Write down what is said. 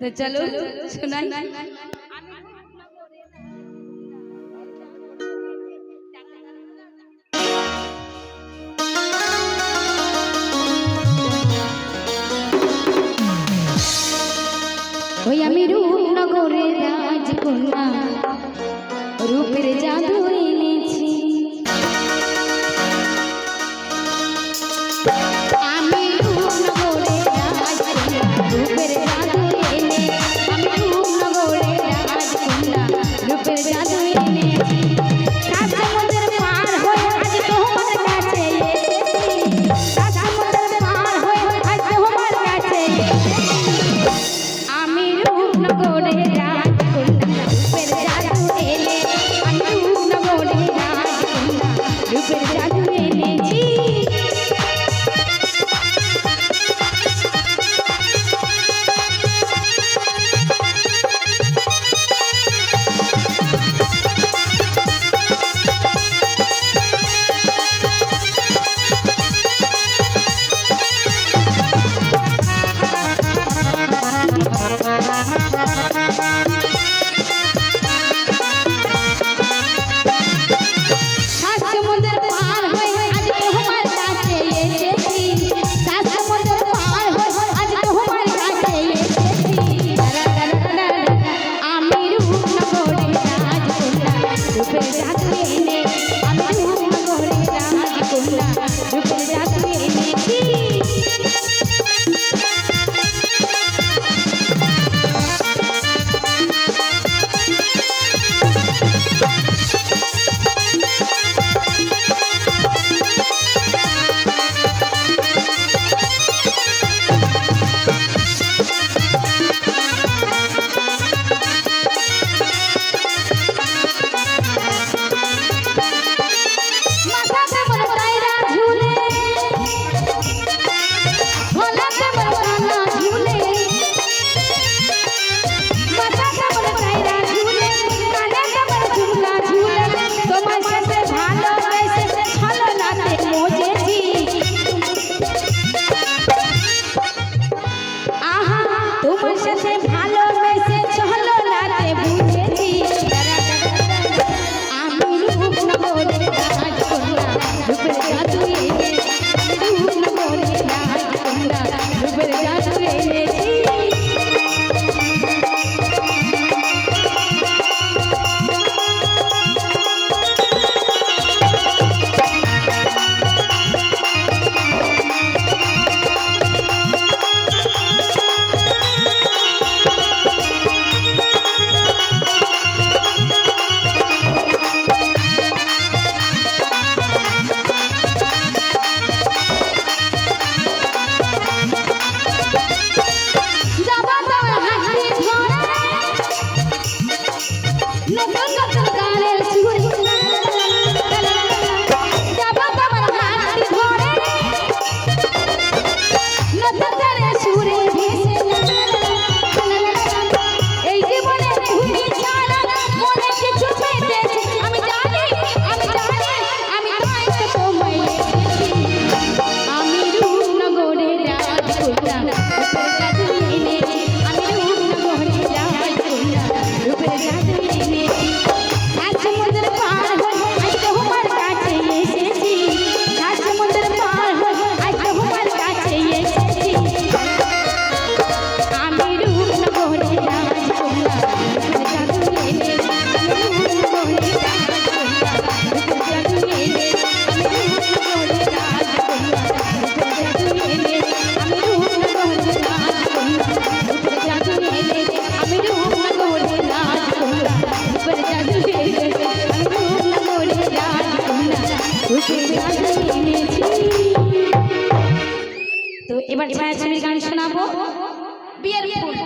তো চলো শোনাই। ওই আমি রূপনগরে রাজকন্যা রূপের জাদু এনেছি। রূপের রাধা এনেছি এবার ছায়াছবির গান শোনাবো। বিয়ের ফুল